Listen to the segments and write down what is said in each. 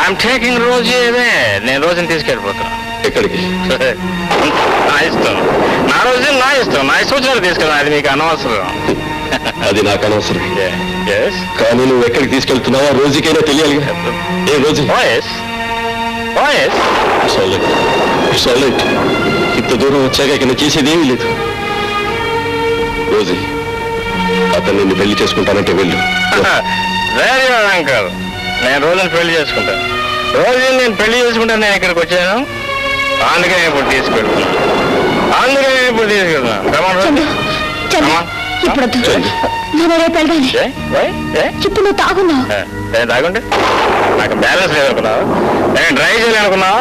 I'm taking రోజు ఇదే నేను రోజుని తీసుకెళ్ళిపోతున్నా. ఎక్కడికి? నా ఇష్టం. నా రోజు నా ఇష్టం. నా వచ్చినట్టు తీసుకెళ్ళాను అది మీకు అనవసరం. అది నాకు అనవసరం. కానీ నువ్వు ఎక్కడికి తీసుకెళ్తున్నావో రోజుకైనా తెలియాలిగా ఏ రోజు? ఓఎస్ సాలెట్ ఇంత దూరం వచ్చాక ఇక నేను చేసేది ఏమీ లేదు. రోజు అతను నిన్ను పెళ్ళి చేసుకుంటానంటే వెళ్ళు. వెరీ గుడ్ అంకల్ నేను రోజుని పెళ్ళి చేసుకుంటాను రోజు నేను పెళ్ళి చేసుకుంటాను నేను ఇక్కడికి వచ్చాను? అందుకే నేను ఇప్పుడు తీసుకెళ్తున్నాను అందుకే నేను ఇప్పుడు తీసుకెళ్తున్నాను. నేను? ఇప్పుడు నువ్వు తాగున్నావు తాగుంటే? నాకు బ్యాలెన్స్ లేదనుకున్నావు నేను drive చేయాలనుకున్నావు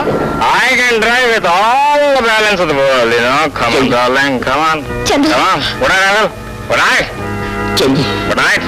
I can drive with all balance of the world you know come on darling come on Chandu. Come on good night good night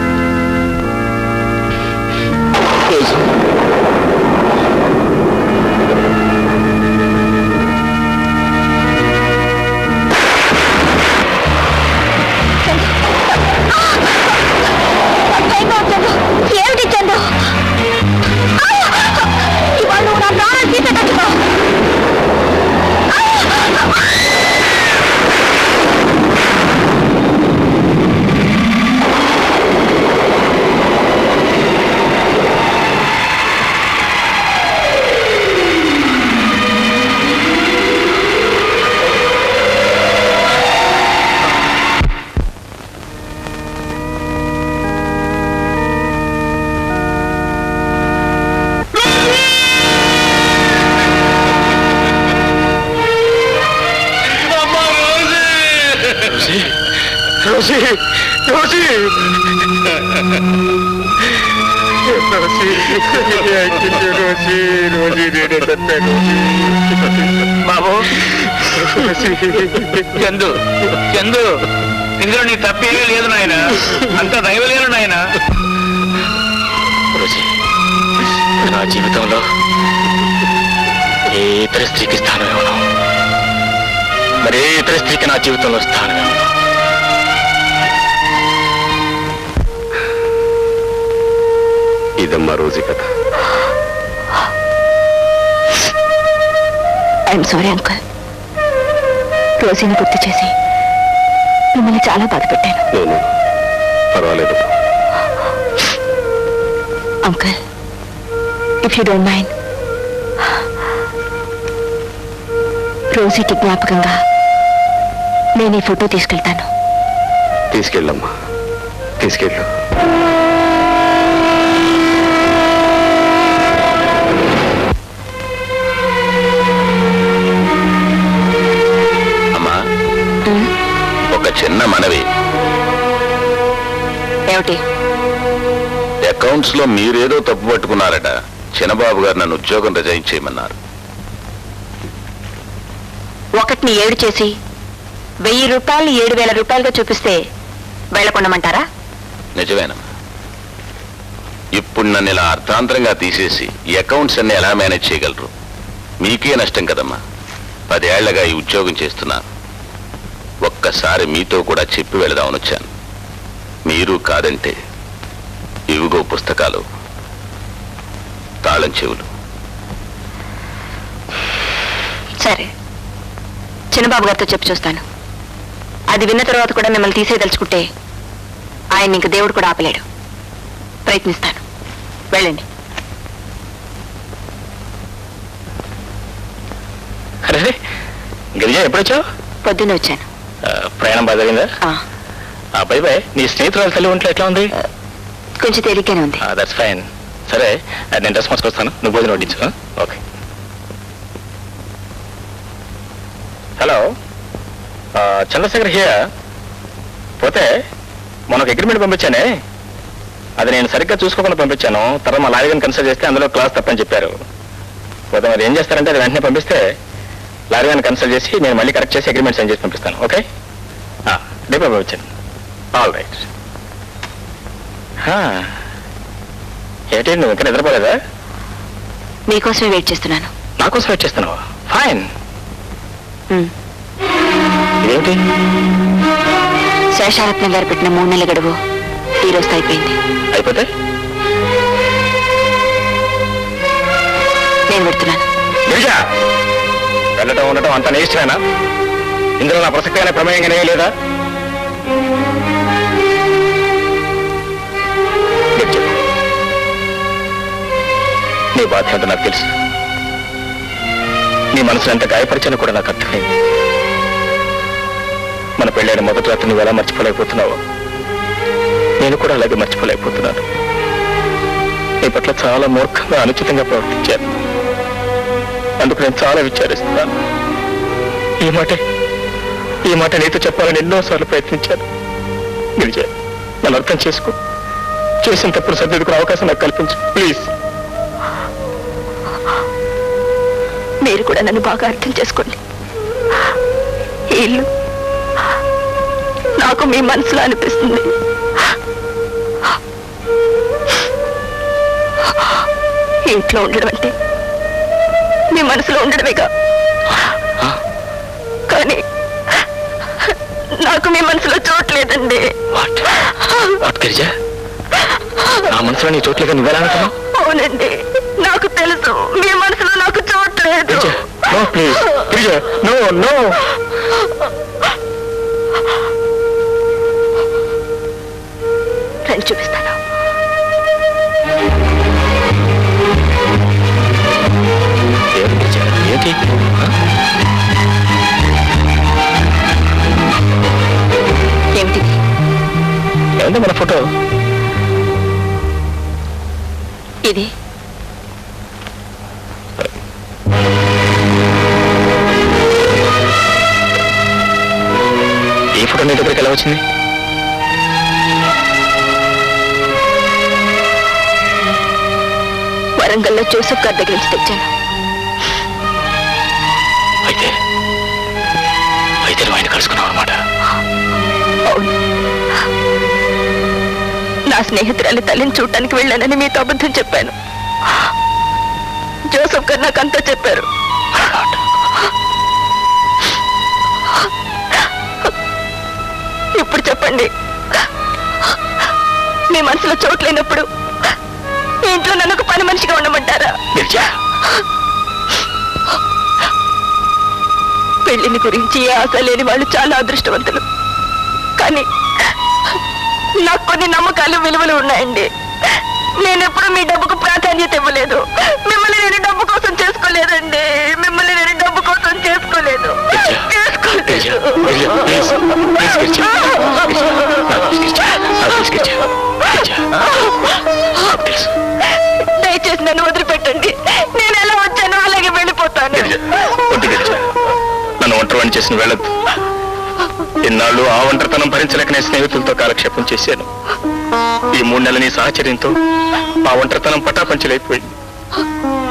బాబు చందు చందు. ఇందులో నీ తప్పేమీ లేదు నాయన. అంత దైవలేను నాయన. రోజీ నా జీవితంలో ఏ ఇతర స్త్రీకి స్థానం ఇవ్వను? మరే ఇతర స్త్రీకి నా జీవితంలో స్థానం ఇవ్వను? ఇదమ్మా రోజు కథ. ఐఎమ్ సారీ అంకుల్ రోజీని గుర్తు చేసి మిమ్మల్ని చాలా బాధ పెట్టాను. నేను పర్వాలేదు. Uncle if you don't mind రోజీకి జ్ఞాపకంగా నేను ఈ ఫోటో తీసుకెళ్తాను. తీసుకెళ్ళమ్మా. తీసుకెళ్ళు. మనవి. ఏమిటి? అకౌంట్స్లో మీరేదో తప్పు పట్టుకున్నారట. చిన్నబాబు గారు నన్ను ఉద్యోగం రిజైన్ చేయమన్నారు. ఒకటిని ఏడు చేసి వెయ్యి రూపాయలు ఏడు వేల రూపాయలుగా చూపిస్తే వెళ్ళకుండమంటారా? నిజమేనమ్మా. ఇప్పుడు నన్ను ఇలా అర్థాంతరంగా తీసేసి ఈ అకౌంట్స్ అన్ని ఎలా మేనేజ్ చేయగలరు? మీకే నష్టం కదమ్మా. పదేళ్ళగా ఈ ఉద్యోగం చేస్తున్నాను ఒక్కసారి మీతో కూడా చెప్పి వెళదామని వచ్చాను. మీరు కాదంటే ఇవిగో పుస్తకాలు తాళం చెవులు. సరే చిన్నబాబు గారితో చెప్పి చూస్తాను. అది విన్న తర్వాత కూడా మిమ్మల్ని తీసేయదలుచుకుంటే ఆయన ఇంక దేవుడు కూడా ఆపలేడు. ప్రయత్నిస్తాను. వెళ్ళండి. అరే గిరిజ ఎప్పుడొచ్చావు? పొద్దున్నే వచ్చాను. ప్రయాణం బాగా జరిగిందా? ఆ, బై బై. నీ స్నేహితురాలు తల్లి ఒంట్లో ఎట్లా ఉంది? కొంచెం తేలిగ్గానే ఉంది. దట్స్ ఫైన్ సరే నేను డ్రెస్ మార్చుకొస్తాను. నువ్వు భోజనం వడ్డించు ఓకే. హలో. చంద్రశేఖర్ హియర్ పోతే మనకు అగ్రిమెంట్ పంపించానే? అది నేను సరిగ్గా చూసుకోకుండా పంపించాను. తర్వాత మా గారిని కన్సల్ట్ చేస్తే అందులో క్లాస్ తప్పని చెప్పారు. పోతే మరి ఏం చేస్తారంటే అది వెంటనే పంపిస్తే లారీ గారిని కన్సల్ట్ చేసి నేను మళ్ళీ కరెక్ట్ చేసి అగ్రిమెంట్ సైన్ చేసి పంపిస్తాను. ఓకే రేపు పంపించాను ఆల్ రైట్ ఏంటి నువ్వు ఇంకా నిద్రపోలేదా? మీకోసమే వెయిట్ చేస్తున్నాను. నాకోసం వెయిట్ చేస్తున్నావా? ఫైన్. ఇదేమిటి? శేషారత్నం గారు పెట్టిన మూడు నెలల గడువు ఈ రోజుతో అయిపోయింది. అయిపోతే? నేను పెడుతున్నాను. వెళ్ళడం వెళ్ళటం ఉండటం అంత నేష్టమేనా ఇందులో నా ప్రసక్తి అనే ప్రమేయంగానే లేదా? నీ బాధ ఏంటో నాకు తెలుసు. నీ మనసు ఎంత గాయపరిచని కూడా నాకు అర్థమైంది. మన పెళ్ళైన మొదటి రాత్రి నువ్వు ఎలా మర్చిపోలేకపోతున్నావో నేను కూడా అలాగే మర్చిపోలేకపోతున్నాను. నీ పట్ల చాలా మూర్ఖంగా అనుచితంగా ప్రవర్తించాను. అందుకు నేను చాలా విచారిస్తున్నాను. ఈ మాట ఈ మాట నీతో చెప్పాలని ఎన్నోసార్లు ప్రయత్నించాను. గిరిజ నన్ను అర్థం చేసుకో. చేసిన తప్పుడు సర్దిద్దుకునే అవకాశం నాకు కల్పించు. ప్లీజ్. మీరు కూడా నన్ను బాగా అర్థం చేసుకోండి. ఇల్లు నాకు మీ మనసులో అనిపిస్తుంది. ఇంట్లో ఉండడం మీ మనసులో ఉండడమేగా. కానీ నాకు మీ మనసులో చోట్లేదండి నా మనసులో నీ చోట్లుగా నువ్వెలా అనుకున్నావు? అవునండి. నాకు తెలుసు. మీ మనసులో నాకు చోట్లేదు చూపిస్తాను. ఏంటి? ఏమిటిది మన ఫోటో? ఇది. ఈ ఫోటో నీ దగ్గరికి ఎలా వచ్చింది? వరంగల్లో జోసఫ్ గారి దగ్గర నుంచి తెచ్చాను. అయితే అయితే నువ్వు ఆయన కలుసుకున్నావు అనమాట నా స్నేహితురాలి తల్లిని చూడటానికి వెళ్ళానని మీతో అబద్ధం చెప్పాను. జోసఫ్ గారు నాకు అంతా చెప్పారు. ఇప్పుడు చెప్పండి. మీ మనసులో చోటు లేనప్పుడు మీ ఇంట్లో నన్ను ఒక పని మనిషిగా ఉండమంటారా? పెళ్ళిని గురించి ఆశ లేని వాళ్ళు చాలా అదృష్టవంతులు. కానీ నాకు కొన్ని నమ్మకాలు విలువలు ఉన్నాయండి. నేను ఎప్పుడు మీ డబ్బుకు ప్రాధాన్యత ఇవ్వలేదు నన్ను చేసిన వెళ్ళద్దు ఇన్నాళ్ళు ఆ ఒంటరితనం భరించలేక నేను స్నేహితులతో కాలక్షేపం చేశాను. ఈ మూడు నెలల నీ సాహచర్యంతో ఆ ఒంటరితనం పటాపంచలైపోయింది.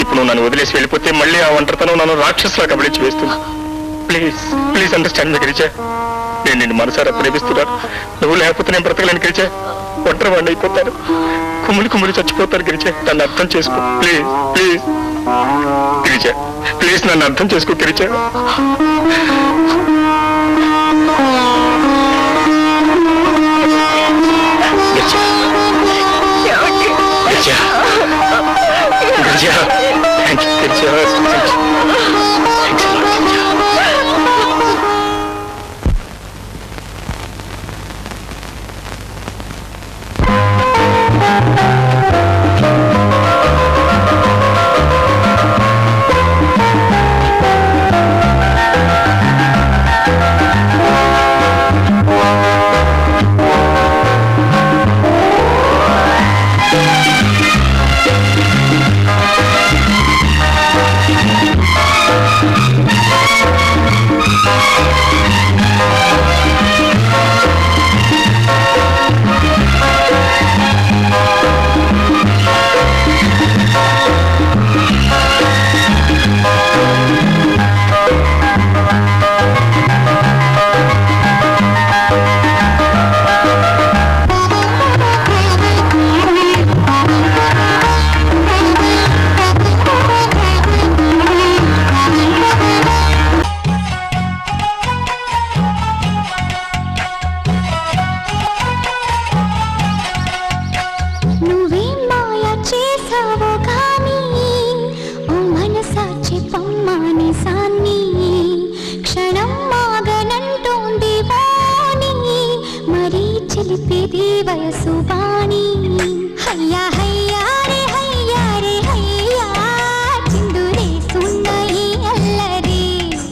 ఇప్పుడు నువ్వు నన్ను వదిలేసి వెళ్ళిపోతే మళ్ళీ ఆ ఒంటరితనం నన్ను రాక్షసులా కబలించి వేస్తుంది please please understand me Girija. నేను నిన్ను మనసారా ప్రేమిస్తున్నాను. నువ్వు లేకపోతే నేను బ్రతకలేను గిరిజా. ఒంటరి వాడిని అయిపోతాను. కుమ్ములు కుమ్ములు చచ్చిపోతాను గిరిజ. నన్ను అర్థం చేసుకో. Please please. గిరిజ ప్లీజ్ నన్ను అర్థం చేసుకో గిరిజ గిరిజ ఏమండి? గిరిజ గిరిజ